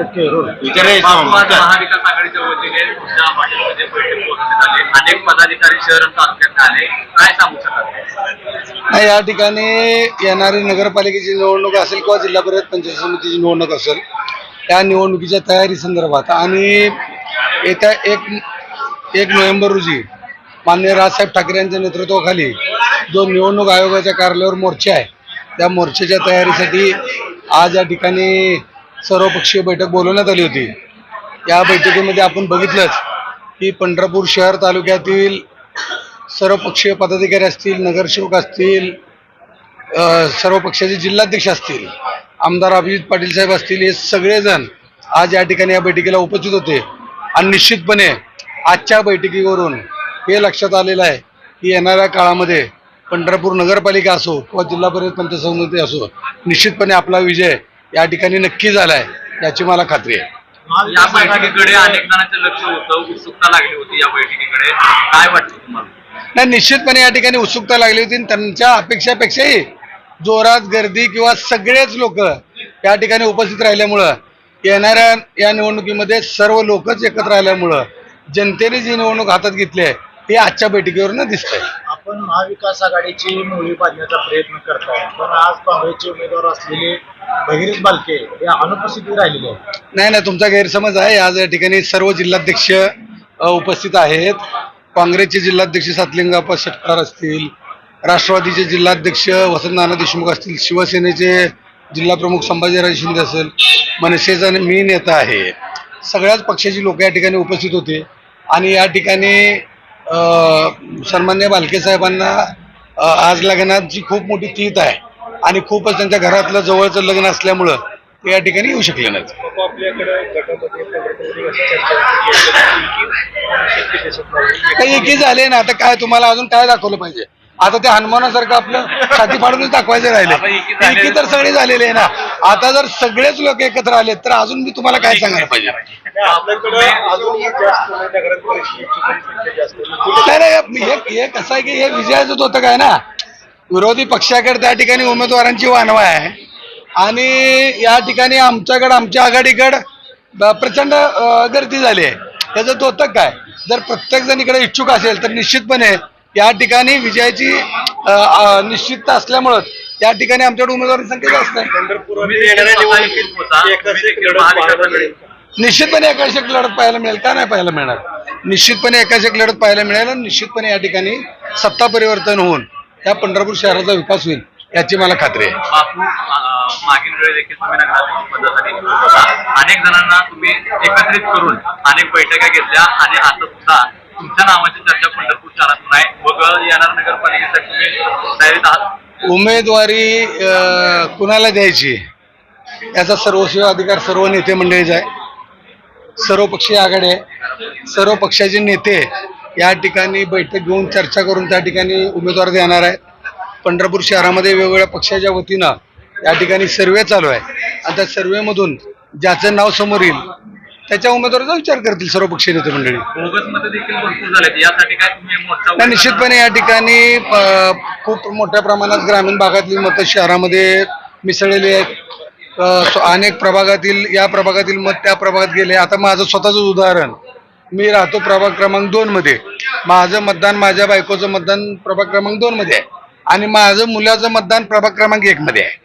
Okay हो महाविकास आघाडीच्या वतीने बैठक आली. अनेक पदाधिकारी शहर तालुक्यात आले. काय सांगू शकाल? नाही या ठिकाणी येणारी नगरपालिकेची निवडणूक असेल किंवा जिल्हा परिषद पंचायत समितीची निवडणूक असेल त्या निवडणुकीच्या तयारी संदर्भात. आणि येत्या एक एक नोव्हेंबर रोजी माननीय राजसाहेब ठाकरे यांच्या नेतृत्वाखाली जो निवडणूक आयोगाच्या कार्यालयावर मोर्चा आहे त्या मोर्चाच्या तयारीसाठी आज या ठिकाणी सर्वपक्षीय बैठक बोलवण्यात आली होती. या बैठकीमध्ये आपण बघितलंच की पंढरपूर शहर तालुक्यातील सर्वपक्षीय पदाधिकारी असतील नगरसेवक असतील सर्वपक्षाचे सर्व पक्षाचे जिल्हाध्यक्ष असतील आमदार अभिजित पाटील साहेब असतील हे सगळेजण आज या ठिकाणी या बैठकीला उपस्थित होते. आणि निश्चितपणे आजच्या बैठकीवरून हे लक्षात आलेलं आहे की येणाऱ्या काळामध्ये पंढरपूर नगरपालिका असो किंवा जिल्हा परिषद पंचायत समिती असो निश्चितपणे आपला विजय या ठिकाणी नक्की झाला आहे याची मला खात्री आहे. या बैठकीकडे अनेक जणांचं लक्ष होतं उत्सुकता लागली होती या बैठकीकडे. काय वाटतं तुम्हाला? नाही निश्चितपणे या ठिकाणी उत्सुकता लागली होती आणि त्यांच्या अपेक्षापेक्षाही जोरात गर्दी किंवा सगळेच लोक या ठिकाणी उपस्थित राहिल्यामुळं येणाऱ्या या निवडणुकीमध्ये सर्व लोकच एकत्र राहिल्यामुळं जनतेने जी निवडणूक हातात घेतली आहे हे आजच्या बैठकीवरून दिसत आहे आपण महाविकास आघाडीची मोळी बांधण्याचा प्रयत्न करताय पण आज काँग्रेसचे उमेदवार असलेले भगीरथ बालके या अनुपस्थिती राहिलेली आहे नाही नाही तुमचा गैरसमज आहे. आज या ठिकाणी सर्व जिल्हाध्यक्ष अ, उपस्थित आहेत. काँग्रेसचे जिल्हाध्यक्ष सातलिंगाप्पा शेटकार असतील राष्ट्रवादीचे जिल्हाध्यक्ष वसंत नाना देशमुख असतील शिवसेनेचे जिल्हा प्रमुख संभाजीराजे शिंदे असेल मनसेचा मी नेता आहे. सगळ्याच पक्षाची लोक या ठिकाणी उपस्थित होते. आणि या ठिकाणी अ, सन्मान्य बालके साहेबांना अ, आज लग्नाची खूप मोठी तीत आहे. आणि खूपच त्यांच्या घरातलं जवळचं लग्न असल्यामुळं ते या ठिकाणी येऊ शकले नाहीत. काही एकी झाले ना आता काय तुम्हाला अजून काय दाखवलं पाहिजे? आता ते हनुमानासारखं आपलं छाती फाडूनच दाखवायचं राहिले. आता एकी तर सगळे झालेले आहे ना. आता जर सगळेच लोक एकत्र आले तर अजून मी तुम्हाला काय सांगायला पाहिजे. नाही नाही हे हे कसं आहे की हे विजयाचं होतं काय ना? विरोधी पक्षाकडे त्या ठिकाणी उमेदवारांची वानवा आहे. आणि या ठिकाणी आमच्याकडे आमच्या आघाडीकडे प्रचंड गर्दी झाली आहे. त्याचं तोतक काय? जर प्रत्येक जण इकडे इच्छुक असेल तर निश्चितपणे या ठिकाणी विजयाची निश्चितता असल्यामुळं त्या ठिकाणी आमच्याकडे उमेदवारांची संख्या जास्त आहे. निश्चितपणे एकाशक लढत पाहायला मिळेल. का नाही पाहायला मिळणार? निश्चितपणे एकाशक लढत पाहायला मिळेल आणि निश्चितपणे या ठिकाणी सत्ता परिवर्तन होऊन या पंढरपूर शहराचा विकास होईल याची मला खात्री आहे. बापू मागील वेळी देखील तुम्ही नगराध्यक्ष पदासाठी निवडून होता. अनेक जणांना तुम्ही एकत्रित करून अनेक बैठका घेतल्या आणि आता सुद्धा तुमच्या नावाची चर्चा पंढरपूर शहरातून आहे. मग येणार नगरपालिकेसाठी तुम्ही तयारीत आहात? उमेदवारी कुणाला द्यायची? याचा सर्वस्वी अधिकार सर्व नेते मंडळीचा आहे. सर्व पक्षीय आघाडी आहे. सर्व पक्षाचे नेते या ठिकाणी बैठक घेऊन चर्चा करून त्या ठिकाणी उमेदवार देणार आहेत. पंढरपूर शहरामध्ये वेगवेगळ्या पक्षाच्या वतीनं या ठिकाणी सर्वे चालू आहे. आणि त्या सर्वेमधून ज्याचं नाव समोर येईल त्याच्या उमेदवाराचा विचार करतील सर्व पक्षीय नेते मंडळी. नाही निश्चितपणे या ठिकाणी खूप मोठ्या प्रमाणात ग्रामीण भागातली मतं शहरामध्ये मिसळलेली आहेत. अनेक प्रभागातील या प्रभागातील मत त्या प्रभागात गेले. आता माझं स्वतःचं उदाहरण मी राहतो प्रभाग क्रमांक दोन मध्ये. माझं मतदान माझ्या बायकोचं मतदान प्रभाग क्रमांक दोन मध्ये आहे. आणि माझं मुलाचं मतदान प्रभाग क्रमांक एक मध्ये आहे.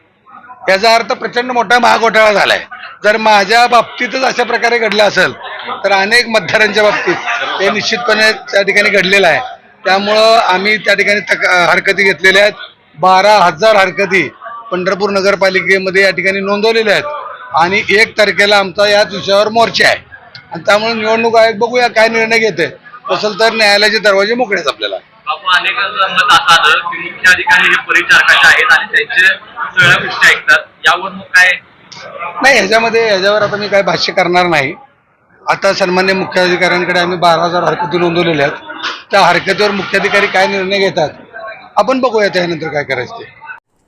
याचा अर्थ प्रचंड मोठा महाघोटाळा झालाय. जर माझ्या बाबतीतच अशा प्रकारे घडलं असेल तर अनेक मतदारांच्या बाबतीत हे निश्चितपणे त्या ठिकाणी घडलेलं आहे. त्यामुळं आम्ही त्या ठिकाणी हरकती घेतलेल्या आहेत. बारा हजार हरकती पंढरपूर नगरपालिकेमध्ये या ठिकाणी नोंदवलेल्या आहेत. आणि एक तारखेला आमचा याच विषयावर मोर्चा आहे. आणि त्यामुळे निवडणूक आयोग बघूया काय निर्णय घेते असेल तर न्यायालयाचे दरवाजे मोकळे आहेत आपल्याला. बापू अनेक मत असं आलं की मुख्य अधिकारी हे परिचारकाचे आहेत आणि त्यांचे सगळ्या गोष्टी ऐकतात. यावर मग काय? नाही ह्याच्यामध्ये ह्याच्यावर आता मी काय भाष्य करणार नाही. आता सन्मान्य मुख्याधिकाऱ्यांकडे आम्ही बारा हजार हरकती नोंदवलेल्या आहेत. त्या हरकतीवर मुख्याधिकारी काय निर्णय घेतात? आपण बघूया त्यानंतर काय करायचं ते.